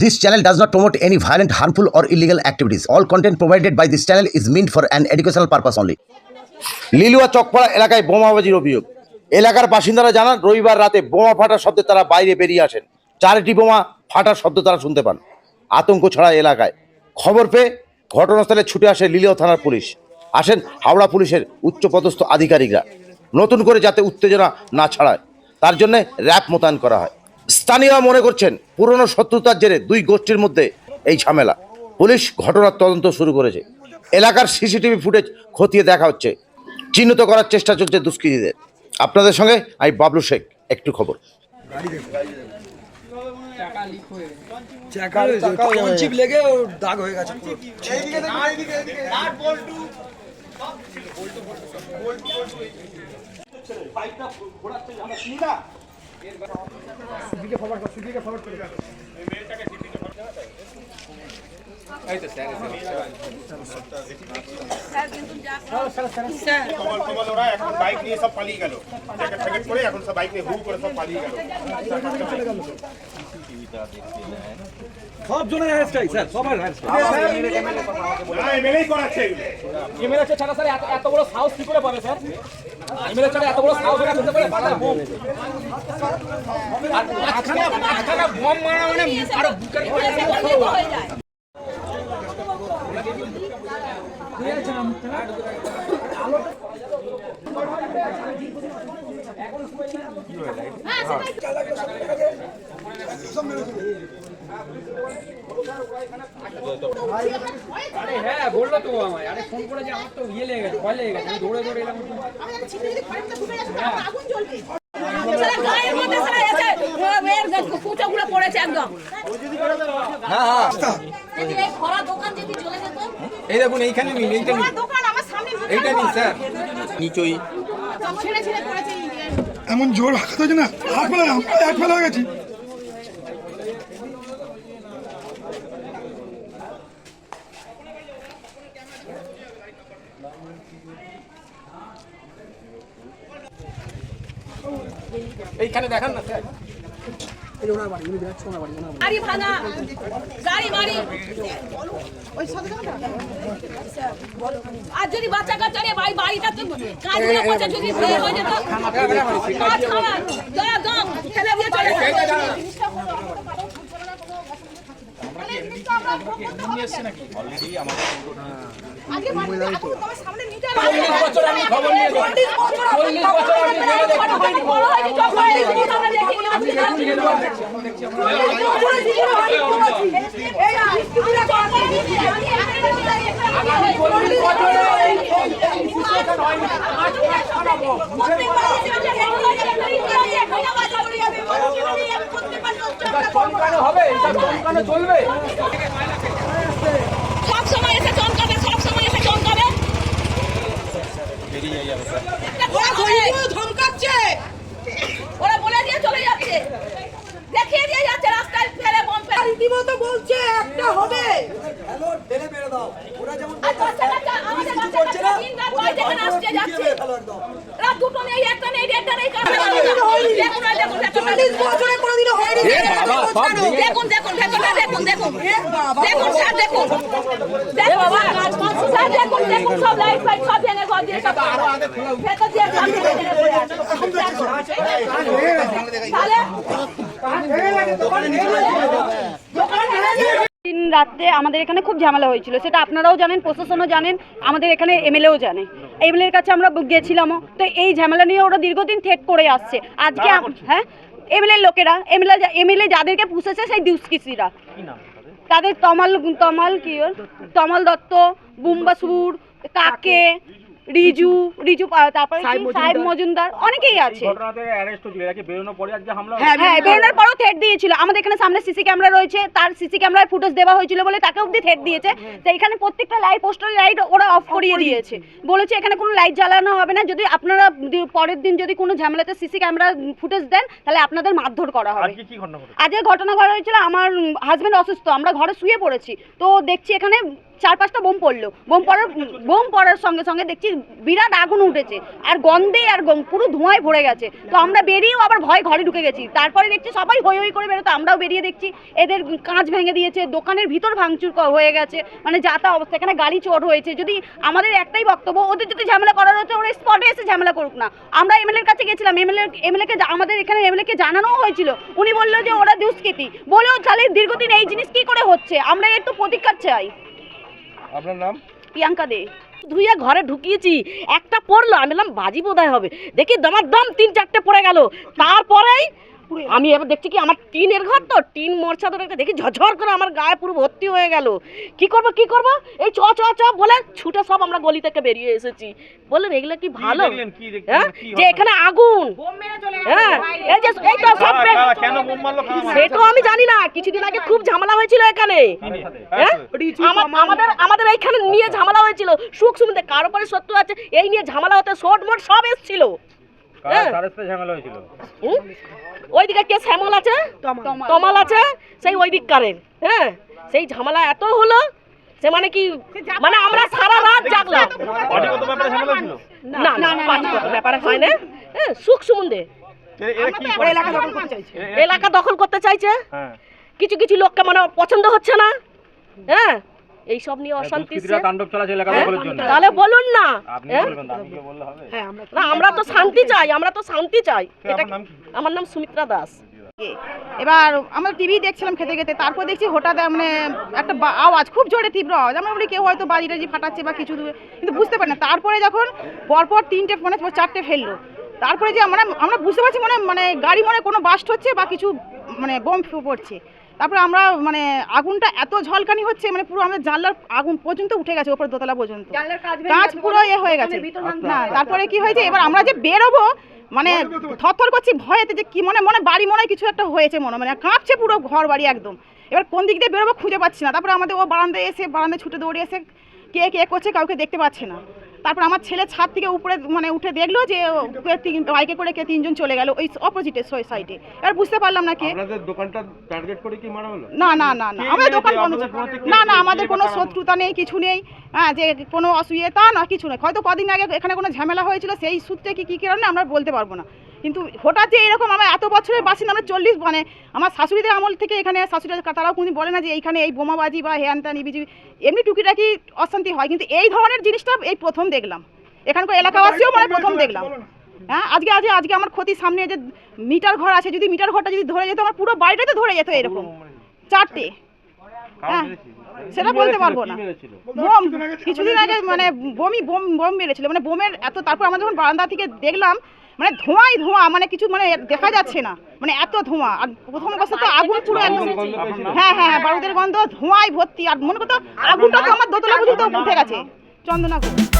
This channel does not promote any violent, harmful, or illegal activities. All content provided by this channel is meant for an educational purpose only. Liluah Chakpara এলাকায় বোমাবাজির অভিযোগ। এলাকার বাসিন্দারা জানান রবিবার রাতে বোমা ফাটার শব্দে তারা বাইরে বেরিয়ে আসেন। চারটি বোমা ফাটার শব্দ তারা শুনতে পান। আতঙ্ক ছড়া এলাকায়। খবর পেয়ে ঘটনাস্থলে ছুটে আসে লিলিয়া থানার পুলিশ। আসেন হাওড়া পুলিশের উচ্চপদস্থ আধিকারিকরা। নতুন করে যাতে উত্তেজনা না ছড়ায় তার জন্য র্যাব মোতায়েন করা হয়। স্থানীয়রা মনে করছেন পুরনো শত্রুতার জেরে দুই গোষ্ঠীর মধ্যে এই ঝামেলা। পুলিশ ঘটনার তদন্ত শুরু করেছে। এলাকার সিসিটিভি ফুটেজ খতিয়ে দেখা হচ্ছে। চিহ্নিত করার চেষ্টা চলছে দুষ্কৃতীদের। আপনাদের সঙ্গে আমি বাবলু শেখ একটু খবর। লেগে ও দাগ এখন বাইক নিয়ে সব পালিয়ে গেল। জ্যাকেট ফ্যাকেট পরে এখন সব বাইক নিয়ে হু করে সব পালিয়ে গেল। সব জনের হেয়ার স্টাইল স্যার সবার হেয়ার স্টাইল না করাচ্ছে। এমএলএ ছাড়া স্যার এত এত বড় সাহস কি করে পাবে স্যার? এমএলএ ছাড়া এত বড় সাহস ওরা করতে পারে পারে? বোম আর মাঝখানে মাঝখানে বোম মানে আরে হ্যাঁ বলল তো আমায়। আরে ফোন করে যে আমার তো ইয়ে লেগে গেছে ভয় লেগে গেছে। আমি দৌড়ে দৌড়ে এলাম গায়ের মধ্যে কুচোগুলো পড়েছে একদম হ্যাঁ হ্যাঁ। এই যে এই খরা দোকান যদি চলে যেত এই দেখুন এইখানে নিন এইটা নিন। খরা দোকান আমার সামনে ঢুকে এইটা নিন স্যার। নিচই। এমন জোর হাঁকাতে হচ্ছে না? হাত ফেলা এক ফেলা হয়ে গেছি। এইখানে দেখান না আর যদি বাচ্চা কাচ্চা নিয়ে বাড়ি বাড়িটা কাজগুলো করছে যদি ফেলে হয়ে যেত ফেলে দিয়ে চলে হবে এটা চলবে সব সময় এসে চমকাবে সব সময় এসে চমকাবে ওরা ঘড়িগুলো ধমকাচ্ছে ওরা বলে দিয়ে চলে যাচ্ছে দেখিয়ে দিয়ে যাচ্ছে রাস্তায় ফেলে বম ফেলে রীতিমতো বলছে একটা হবে হ্যালো ঢেলে মেরে দাও ওরা যেমন আর বাচ্চা কাচ্চা আমাদের বাচ্চা করছে কাচ্চা না দিন রাত বাড়ি থেকে ওরা আসছে যাচ্ছে পিটিয়ে ফেলো একদম রাত দুটো নেই একটা নেই দেড়টা নেই কারণ দেখুন আর দেখুন চল্লিশ বছরে কোনোদিনও হয়নি দেখুন দেখুন ভেতরটা দেখুন দেখুন। দেখুন স্যার দেখুন। দেখুন স্যার। দেখুন দেখুন সব লাইট ফাইট সব ভেঙে ঘর দিয়ে সব ভেতর দিয়ে সব ভেঙে ভেঙে পড়ে আছে। তাহলে দিন রাত্রে আমাদের এখানে খুব ঝামেলা হয়েছিল। সেটা আপনারাও জানেন প্রশাসনও জানেন আমাদের এখানে এমএলএও জানে। এমএলএর কাছে আমরা গেছিলামও। তো এই ঝামেলা নিয়ে ওরা দীর্ঘদিন থেট করে আসছে। আজকে হ্যাঁ? এমএলএর লোকেরা এমএলএ এমএলএ যাদেরকে পুষেছে সেই দুষ্কৃতীরা। তাদের? তমাল তমাল কি? তমাল দত্ত বুম্বাসুর কাকে? রিজু রিজু তারপরে সাহেব মজুমদার। অনেকেই আছে। হামলা হ্যাঁ বেরোনোর পরও থ্রেট দিয়েছিল। আমাদের এখানে সামনে সিসি ক্যামেরা রয়েছে তার সিসি ক্যামেরার ফুটেজ দেওয়া হয়েছিল বলে তাকে অবধি থ্রেট দিয়েছে। তো এখানে প্রত্যেকটা লাইট পোস্টার লাইট ওরা অফ করিয়ে দিয়েছে। বলেছে এখানে কোনো লাইট জ্বালানো হবে না। যদি আপনারা পরের দিন যদি কোনো ঝামেলাতে সিসি ক্যামেরা ফুটেজ দেন তাহলে আপনাদের মারধর করা হবে। আজকে ঘটনা ঘটেছে? আজকে ঘটনা ঘটা হয়েছিল আমার হাজবেন্ড অসুস্থ আমরা ঘরে শুয়ে পড়েছি। তো দেখছি এখানে চার পাঁচটা বোম পড়ল। বোম পড়ার বোম পড়ার সঙ্গে সঙ্গে দেখছি বিরাট আগুন উঠেছে। আর গন্ধে আর পুরো ধোঁয়ায় ভরে গেছে। তো আমরা বেরিয়েও আবার ভয় ঘরে ঢুকে গেছি। তারপরে দেখছি সবাই হই হই করে বেরোতো, আমরাও বেরিয়ে দেখছি। এদের কাঁচ ভেঙে দিয়েছে, দোকানের ভিতর ভাঙচুর হয়ে গেছে। মানে যাতা অবস্থা, এখানে গাড়ি চোর হয়েছে। যদি আমাদের একটাই বক্তব্য, ওদের যদি ঝামেলা করার হচ্ছে ওরা স্পটে এসে ঝামেলা করুক না। আমরা এমএলএর কাছে গেছিলাম, এমএলএ এমএলএকে আমাদের এখানে এমএলএকে জানানোও হয়েছিল। উনি বলল যে ওরা দুষ্কৃতি। বলেও তাহলে দীর্ঘদিন এই জিনিস কি করে হচ্ছে? আমরা এর তো প্রতিকার চাই। আপনার নাম? প্রিয়াঙ্কা দে, ধুইয়া ঘরে ঢুকিয়েছি, একটা পড়ল, আমি বললাম বাজি বোধহয় হবে। দেখি দমার দম তিন চারটে পড়ে গেল। তারপরেই আমি এবার দেখছি কি আমার টিনের ঘর তো? টিন মরচা ধরে দেখি ঝরঝর করে আমার গায়ে পুরো ভর্তি হয়ে গেল। কি করব কি করব? এই চ চ চ বলে ছুটে সব আমরা গলি থেকে বেরিয়ে এসেছি। বললেন এগুলো কি ভালো? হ্যাঁ? যে এখানে আগুন। হ্যাঁ? এই যে এই তো সব আমি জানি না। কিছুদিন আগে খুব ঝামেলা হয়েছিল এখানে। হ্যাঁ? আমাদের আমাদের এইখানে নিয়ে ঝামেলা হয়েছিল। সুখ সুবিধে কার উপরে সত্য আছে এই নিয়ে ঝামেলা হতে শোট মোট সব এসেছিল? ওইদিকে কে শ্যামল আছে? তমাল। আছে? সেই ওই দিককারের হ্যাঁ? সেই ঝামেলা এত হলো সে মানে কি মানে আমরা সারা রাত জাগলাম। না না না ব্যাপারে হয় না। হ্যাঁ সুখ সুমন্দে। এলাকা দখল করতে চাইছে। কিছু কিছু লোককে মানে পছন্দ হচ্ছে না। হ্যাঁ? এই সব নিয়ে অশান্তি হ্যাঁ? তাহলে বলুন না। হ্যাঁ? না আমরা তো শান্তি চাই। আমরা তো শান্তি চাই। এটা আমার নাম সুমিত্রা দাস। এবার আমরা টিভি দেখছিলাম খেতে খেতে তারপর দেখছি হঠাৎ মানে একটা বা- আওয়াজ খুব জোরে তীব্র আওয়াজ। আমরা বলি কেউ হয়তো বাজি টাজি ফাটাচ্ছে বা কিছু দূরে- কিন্তু বুঝতে পারি না। তারপরে যখন পরপর তিনটে ফোনে চারটে ফেলল তারপরে যে আমরা আমরা বুঝতে পারছি মানে মানে গাড়ি মনে কোনো বাস্ট হচ্ছে বা কিছু মানে বোম পড়ছে। তারপরে আমরা মানে আগুনটা এত ঝলকানি হচ্ছে মানে পুরো আমাদের জানলার আগুন পর্যন্ত উঠে গেছে ওপর দোতলা পর্যন্ত। গেছে, পুরো এ হয়ে গেছে। না তারপরে কি হয়েছে? এবার আমরা যে বেরোবো মানে থরথর করছি ভয়েতে যে কি মনে মনে বাড়ি মনে হয় কিছু একটা হয়েছে মনে হয়। মানে কাঁপছে পুরো ঘর বাড়ি একদম। এবার কোন দিক দিয়ে বেরোবো খুঁজে পাচ্ছি না। তারপরে আমাদের ও বারান্দায় এসে বারান্দায় ছুটে দৌড়ে এসে কে কে করছে কাউকে দেখতে পাচ্ছে না। তারপর আমার ছেলে ছাদ থেকে উপরে মানে উঠে দেখল যে বাইকে করে কে তিনজন চলে গেল ওই অপোজিটের সাইডে এবার বুঝতে পারলাম না কে। দোকানটা টার্গেট করে কি মারা হলো? না না না না। আমাদের দোকান বন্ধ কোনো না না আমাদের কোনো শত্রুতা নেই কিছু নেই। হ্যাঁ যে কোনো অসুবিধা না কিছু নেই। হয়তো কদিন আগে এখানে কোনো ঝামেলা হয়েছিল সেই সূত্রে কি কী কারণে আমরা বলতে পারব না। কিন্তু হঠাৎ যে এরকম আমার এত বছরের বাসিন্দা, আমরা চল্লিশ মানে আমার শাশুড়িদের আমল থেকে এখানে শাশুড়ি তারাও কোনো বলে না যে এইখানে এই বোমাবাজি বা হ্যান ত্যান ইবিজিবি এমনি টুকিটাকি অশান্তি হয়। কিন্তু এই ধরনের জিনিসটা এই প্রথম দেখলাম। এখানকার এলাকাবাসীও মানে প্রথম দেখলাম। হ্যাঁ আজকে আজকে আজকে আমার ক্ষতির সামনে যে মিটার ঘর আছে, যদি মিটার ঘরটা যদি ধরে যেত, আমার পুরো বাড়িটাই তো ধরে যেত এরকম। চারটে। হ্যাঁ সেটা বলতে পারব না। বোম কিছুদিন আগে মানে বমি বোম বোম মেরেছিল। মানে বোমের এত তারপর আমরা যখন বারান্দা থেকে দেখলাম মানে ধোঁয়াই ধোঁয়া মানে কিছু মানে দেখা যাচ্ছে না। মানে এত ধোঁয়া। আর প্রথম অবস্থা তো আগুন পুরো একদম হ্যাঁ হ্যাঁ হ্যাঁ বারুদের গন্ধ ধোঁয়ায় ভর্তি। আর মনে করতো আগুনটা তো আমার দোতলা পর্যন্ত উঠে গেছে। চন্দনাগুলো